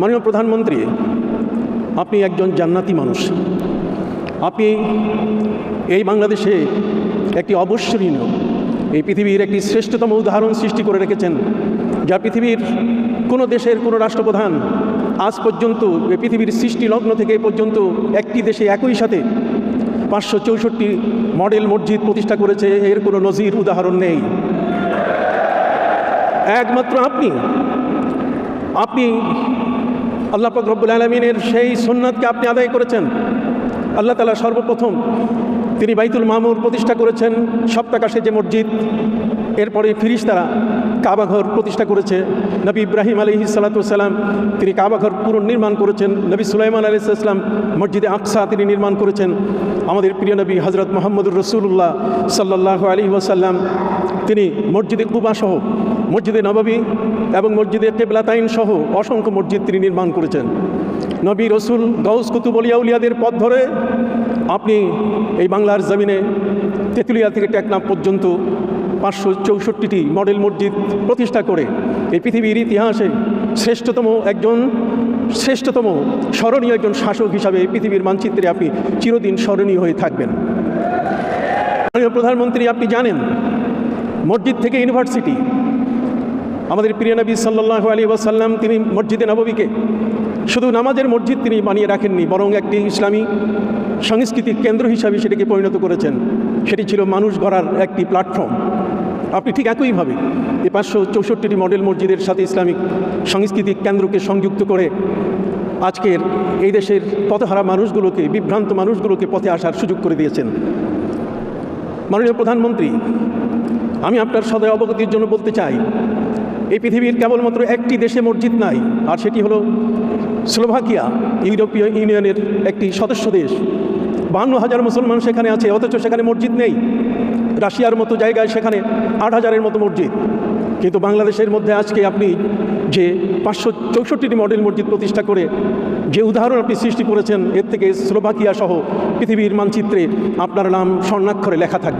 মাননীয় প্রধানমন্ত্রী, আপনি একজন জান্নাতি মানুষ। আপনি এই বাংলাদেশে একটি অবশ্যনীয়, এই পৃথিবীর একটি শ্রেষ্ঠতম উদাহরণ সৃষ্টি করে রেখেছেন, যা পৃথিবীর কোনো দেশের কোনো রাষ্ট্রপ্রধান আজ পর্যন্ত পৃথিবীর সৃষ্টি লগ্ন থেকে পর্যন্ত একটি দেশে একই সাথে পাঁচশো চৌষট্টি মডেল মসজিদ প্রতিষ্ঠা করেছে, এর কোনো নজির উদাহরণ নেই। একমাত্র আপনি আপনি আল্লাহ রব্বুল আলমিনের সেই সুন্নাতকে আপনি আদায় করেছেন। আল্লাহ তালা সর্বপ্রথম তিনি বাইতুল মামুর প্রতিষ্ঠা করেছেন, সপ্তাকাশে যে মসজিদ, এরপরে ফিরিস্তারা কাবাঘর প্রতিষ্ঠা করেছে। নবী ইব্রাহিম আলী সালাতাম তিনি কাবাঘর পুনর্নির্মাণ করেছেন। নবী সুলাইমান আলী ইসলাম মসজিদে আকসা তিনি নির্মাণ করেছেন। আমাদের প্রিয় নবী হজরত মোহাম্মদুর রসুল্লাহ সাল্লাহ আলী ওয়াসাল্লাম, তিনি মসজিদে কুবা সহ মসজিদে নবাবী এবং মসজিদে কেবলাতাইন সহ অসংখ্য মসজিদ তিনি নির্মাণ করেছেন। নবী রসুল গৌস কুতুব উলিয়াদের পথ ধরে আপনি এই বাংলার জমিনে তেঁতুলিয়া থেকে টেকনাফ পর্যন্ত পাঁচশো চৌষট্টিটি মডেল মসজিদ প্রতিষ্ঠা করে এই পৃথিবীর ইতিহাসে শ্রেষ্ঠতম একজন, শ্রেষ্ঠতম স্মরণীয় একজন শাসক হিসাবে এই পৃথিবীর মানচিত্রে আপনি চিরদিন স্মরণীয় হয়ে থাকবেন। প্রধানমন্ত্রী, আপনি জানেন, মসজিদ থেকে ইউনিভার্সিটি আমাদের প্রিয় নবী সাল্লাহ আলী ওয়াসাল্লাম, তিনি মসজিদে নববীকে শুধু নামাজের মসজিদ তিনি বানিয়ে রাখেননি, বরং একটি ইসলামী সাংস্কৃতিক কেন্দ্র হিসাবে সেটাকে পরিণত করেছেন। সেটি ছিল মানুষ গড়ার একটি প্ল্যাটফর্ম। আপনি ঠিক একইভাবে এই পাঁচশো চৌষট্টিটি মডেল মসজিদের সাথে ইসলামিক সাংস্কৃতিক কেন্দ্রকে সংযুক্ত করে আজকের এই দেশের পথহারা মানুষগুলোকে, বিভ্রান্ত মানুষগুলোকে পথে আসার সুযোগ করে দিয়েছেন। মাননীয় প্রধানমন্ত্রী, আমি আপনার সদয় অবগতির জন্য বলতে চাই এই পৃথিবীর কেবলমাত্র একটি দেশে মসজিদ নাই, আর সেটি হলো স্লোভাকিয়া, ইউরোপীয় ইউনিয়নের একটি সদস্য দেশ। বান্ন হাজার মুসলমান সেখানে আছে, অথচ সেখানে মসজিদ নেই। রাশিয়ার মতো জায়গায় সেখানে আট হাজারের মতো মসজিদ। কিন্তু বাংলাদেশের মধ্যে আজকে আপনি যে পাঁচশো চৌষট্টিটি মডেল মসজিদ প্রতিষ্ঠা করে যে উদাহরণ আপনি সৃষ্টি করেছেন, এর থেকে স্লোভাকিয়া সহ পৃথিবীর মানচিত্রে আপনার নাম স্বর্ণাক্ষরে লেখা থাকবে।